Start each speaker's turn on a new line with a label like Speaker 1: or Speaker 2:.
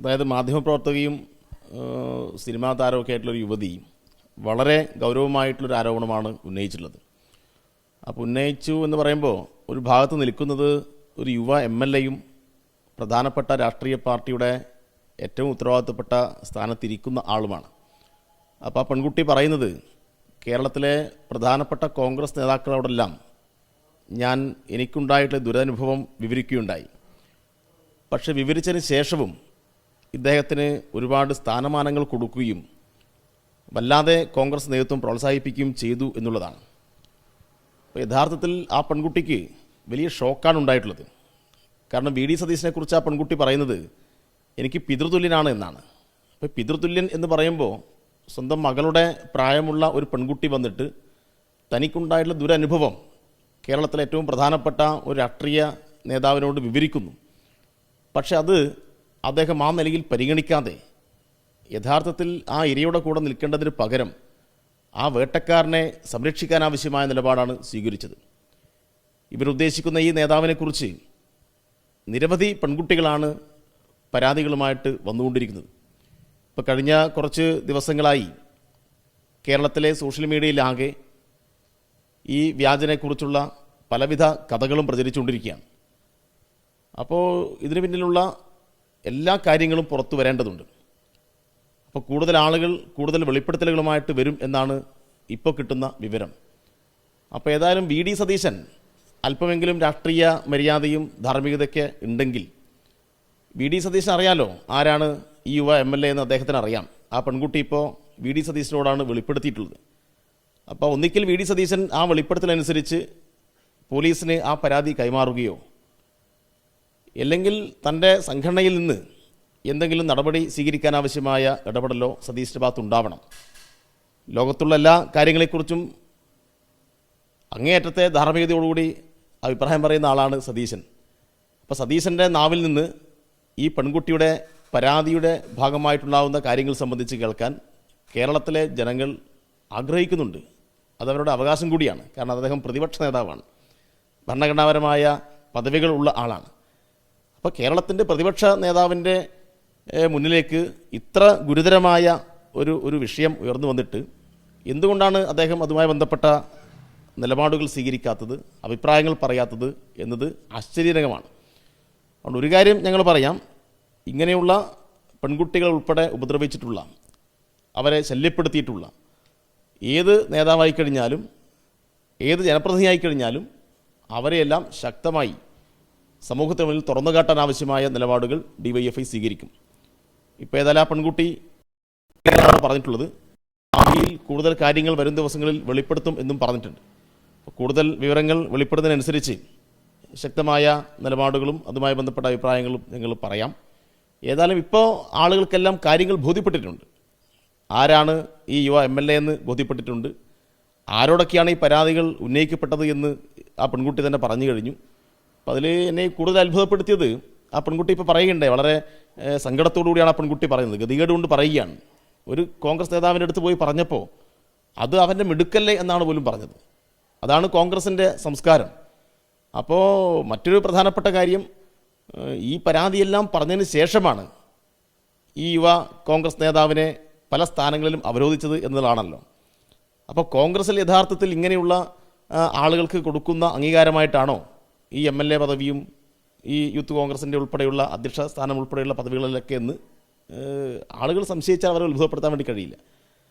Speaker 1: അതായത് മാധ്യമപ്രവർത്തകയും സിനിമാ താരമൊക്കെ ആയിട്ടുള്ളൊരു യുവതി വളരെ ഗൗരവമായിട്ടുള്ളൊരു ആരോപണമാണ് ഉന്നയിച്ചിട്ടുള്ളത്. അപ്പോൾ ഉന്നയിച്ചു എന്ന് പറയുമ്പോൾ ഒരു ഭാഗത്ത് നിൽക്കുന്നത് ഒരു യുവ എം എൽ എയും പ്രധാനപ്പെട്ട രാഷ്ട്രീയ പാർട്ടിയുടെ ഏറ്റവും ഉത്തരവാദിത്തപ്പെട്ട സ്ഥാനത്തിരിക്കുന്ന ആളുമാണ്. അപ്പോൾ ആ പെൺകുട്ടി പറയുന്നത് കേരളത്തിലെ പ്രധാനപ്പെട്ട കോൺഗ്രസ് നേതാക്കളോടെല്ലാം ഞാൻ എനിക്കുണ്ടായിട്ടുള്ള ദുരനുഭവം വിവരിക്കുകയുണ്ടായി. പക്ഷേ വിവരിച്ചതിന് ശേഷവും ഇദ്ദേഹത്തിന് ഒരുപാട് സ്ഥാനമാനങ്ങൾ കൊടുക്കുകയും വല്ലാതെ കോൺഗ്രസ് നേതൃത്വം പ്രോത്സാഹിപ്പിക്കുകയും ചെയ്തു എന്നുള്ളതാണ്. അപ്പോൾ യഥാർത്ഥത്തിൽ ആ പെൺകുട്ടിക്ക് വലിയ ഷോക്കാണ് ഉണ്ടായിട്ടുള്ളത്. കാരണം വി ഡി സതീശനെ കുറിച്ച് ആ പെൺകുട്ടി പറയുന്നത് എനിക്ക് പിതൃതുല്യനാണ് എന്നാണ്. അപ്പോൾ പിതൃതുല്യൻ എന്ന് പറയുമ്പോൾ സ്വന്തം മകളുടെ പ്രായമുള്ള ഒരു പെൺകുട്ടി വന്നിട്ട് തനിക്കുണ്ടായിട്ടുള്ള ദുരനുഭവം കേരളത്തിലെ ഏറ്റവും പ്രധാനപ്പെട്ട ഒരു രാഷ്ട്രീയ നേതാവിനോട് വിവരിക്കുന്നു. പക്ഷെ അത് അദ്ദേഹം ആ നിലയിൽ പരിഗണിക്കാതെ യഥാർത്ഥത്തിൽ ആ ഇരയുടെ കൂടെ നിൽക്കേണ്ടതിന് പകരം ആ വേട്ടക്കാരനെ സംരക്ഷിക്കാൻ ആവശ്യമായ നിലപാടാണ് സ്വീകരിച്ചത്. ഇവരുദ്ദേശിക്കുന്ന ഈ നേതാവിനെക്കുറിച്ച് നിരവധി പെൺകുട്ടികളാണ് പരാതികളുമായിട്ട് വന്നുകൊണ്ടിരിക്കുന്നത്. ഇപ്പോൾ കഴിഞ്ഞ കുറച്ച് ദിവസങ്ങളായി കേരളത്തിലെ സോഷ്യൽ മീഡിയയിലാകെ ഈ വ്യാജനെക്കുറിച്ചുള്ള പലവിധ കഥകളും പ്രചരിച്ചുകൊണ്ടിരിക്കുകയാണ്. അപ്പോൾ ഇതിനു പിന്നിലുള്ള എല്ലാ കാര്യങ്ങളും പുറത്തു വരേണ്ടതുണ്ട്. അപ്പോൾ കൂടുതൽ ആളുകൾ കൂടുതൽ വെളിപ്പെടുത്തലുകളുമായിട്ട് വരും എന്നാണ് ഇപ്പോൾ കിട്ടുന്ന വിവരം. അപ്പോൾ ഏതായാലും വി ഡി സതീശൻ അല്പമെങ്കിലും രാഷ്ട്രീയ മര്യാദയും ധാർമ്മികതയൊക്കെ ഉണ്ടെങ്കിൽ വി ഡി സതീശൻ അറിയാലോ ആരാണ് ഈ യുവ എം എൽ എ എന്ന് അദ്ദേഹത്തിന് അറിയാം. ആ പെൺകുട്ടി ഇപ്പോൾ വി ഡി സതീശനോടാണ് വെളിപ്പെടുത്തിയിട്ടുള്ളത്. അപ്പോൾ ഒന്നിക്കൽ വി ഡി സതീശൻ ആ വെളിപ്പെടുത്തലനുസരിച്ച് പോലീസിന് ആ പരാതി കൈമാറുകയോ അല്ലെങ്കിൽ തന്റെ സംഘടനയിൽ നിന്ന് എന്തെങ്കിലും നടപടി സ്വീകരിക്കാൻ ആവശ്യമായ ഇടപെടലോ സതീഷിന്റെ ഭാഗത്ത് ഉണ്ടാവണം. ലോകത്തുള്ള എല്ലാ കാര്യങ്ങളെക്കുറിച്ചും അങ്ങേയറ്റത്തെ ധാർമ്മികതയോടുകൂടി അഭിപ്രായം പറയുന്ന ആളാണ് സതീശൻ. അപ്പോൾ സതീശന്റെ നാവിൽ നിന്ന് ഈ പെൺകുട്ടിയുടെ പരാതിയുടെ ഭാഗമായിട്ടുണ്ടാകുന്ന കാര്യങ്ങൾ സംബന്ധിച്ച് കേൾക്കാൻ കേരളത്തിലെ ജനങ്ങൾ ആഗ്രഹിക്കുന്നുണ്ട്. അതവരുടെ അവകാശം കൂടിയാണ്. കാരണം അദ്ദേഹം പ്രതിപക്ഷ നേതാവാണ്. ഭരണഘടനാപരമായ പദവികൾ ഉള്ള ആളാണ്. അപ്പോൾ കേരളത്തിന്റെ പ്രതിപക്ഷ നേതാവിന്റെ മുന്നിലേക്ക് ഇത്ര ഗുരുതരമായ ഒരു ഒരു വിഷയം ഉയർന്നു വന്നിട്ട് എന്തുകൊണ്ടാണ് അദ്ദേഹം അതുമായി ബന്ധപ്പെട്ട നിലപാടുകൾ സ്വീകരിക്കാത്തത് അഭിപ്രായങ്ങൾ പറയാത്തത് എന്നത് ആശ്ചര്യജനകമാണ് അതുകൊണ്ട് ഒരു കാര്യം ഞങ്ങൾ പറയാം. ഇങ്ങനെയുള്ള പെൺകുട്ടികൾ ഉൾപ്പെടെ ഉപദ്രവിച്ചിട്ടുള്ള അവരെ ശല്യപ്പെടുത്തിയിട്ടുള്ള ഏത് നേതാവായി കഴിഞ്ഞാലും ഏത് ജനപ്രതിനിധിയായി കഴിഞ്ഞാലും അവരെയെല്ലാം ശക്തമായി സമൂഹത്തിന് മുന്നിൽ തുറന്നു കാട്ടാൻ ആവശ്യമായ നിലപാടുകൾ ഡിവൈഎഫ്ഐ സ്വീകരിക്കും. ഇപ്പോൾ ഏതായാലും ആ പെൺകുട്ടി പറഞ്ഞിട്ടുള്ളത്. ഭാവിയിൽ കൂടുതൽ കാര്യങ്ങൾ വരും ദിവസങ്ങളിൽ വെളിപ്പെടുത്തും എന്നും പറഞ്ഞിട്ടുണ്ട്. കൂടുതൽ വിവരങ്ങൾ വെളിപ്പെടുന്നതിനനുസരിച്ച് ശക്തമായ നിലപാടുകളും അതുമായി ബന്ധപ്പെട്ട അഭിപ്രായങ്ങളും ഞങ്ങൾ പറയാം. ഏതായാലും ഇപ്പോൾ ആളുകൾക്കെല്ലാം കാര്യങ്ങൾ ബോധ്യപ്പെട്ടിട്ടുണ്ട്. ആരാണ് ഈ യുവ എം എൽ എ എന്ന് ബോധ്യപ്പെട്ടിട്ടുണ്ട്? ആരോടൊക്കെയാണ് ഈ പരാതികൾ ഉന്നയിക്കപ്പെട്ടത് എന്ന് ആ പെൺകുട്ടി തന്നെ പറഞ്ഞു കഴിഞ്ഞു. അപ്പോൾ അതിൽ എന്നെ കൂടുതൽ അത്ഭുതപ്പെടുത്തിയത് ആ പെൺകുട്ടി ഇപ്പോൾ പറയുകയുണ്ടേ വളരെ സങ്കടത്തോടുകൂടിയാണ് സങ്കടത്തോടു കൂടിയാണ് ആ പെൺകുട്ടി പറയുന്നത്. ഗതികേട് കൊണ്ട് പറയുകയാണ്. ഒരു കോൺഗ്രസ് നേതാവിന്റെ അടുത്ത് പോയി പറഞ്ഞപ്പോൾ അത് അവന്റെ മിടുക്കല്ലേ എന്നാണ് പോലും പറഞ്ഞത്. അതാണ് കോൺഗ്രസിന്റെ സംസ്കാരം. അപ്പോൾ മറ്റൊരു പ്രധാനപ്പെട്ട കാര്യം ഈ പരാതിയെല്ലാം പറഞ്ഞതിന് ശേഷമാണ് ഈ യുവ കോൺഗ്രസ് നേതാവിനെ പല സ്ഥാനങ്ങളിലും അവരോധിച്ചത് എന്നതാണല്ലോ അപ്പോൾ കോൺഗ്രസിൽ യഥാർത്ഥത്തിൽ ഇങ്ങനെയുള്ള ആളുകൾക്ക് കൊടുക്കുന്ന അംഗീകാരമായിട്ടാണോ ഈ എം എൽ എ പദവിയും ഈ യൂത്ത് കോൺഗ്രസിന്റെ ഉൾപ്പെടെയുള്ള അധ്യക്ഷ സ്ഥാനം ഉൾപ്പെടെയുള്ള പദവികളിലൊക്കെ എന്ന് ആളുകൾ സംശയിച്ചാൽ അവരെ ഉത്ഭവപ്പെടുത്താൻ വേണ്ടി കഴിയില്ല.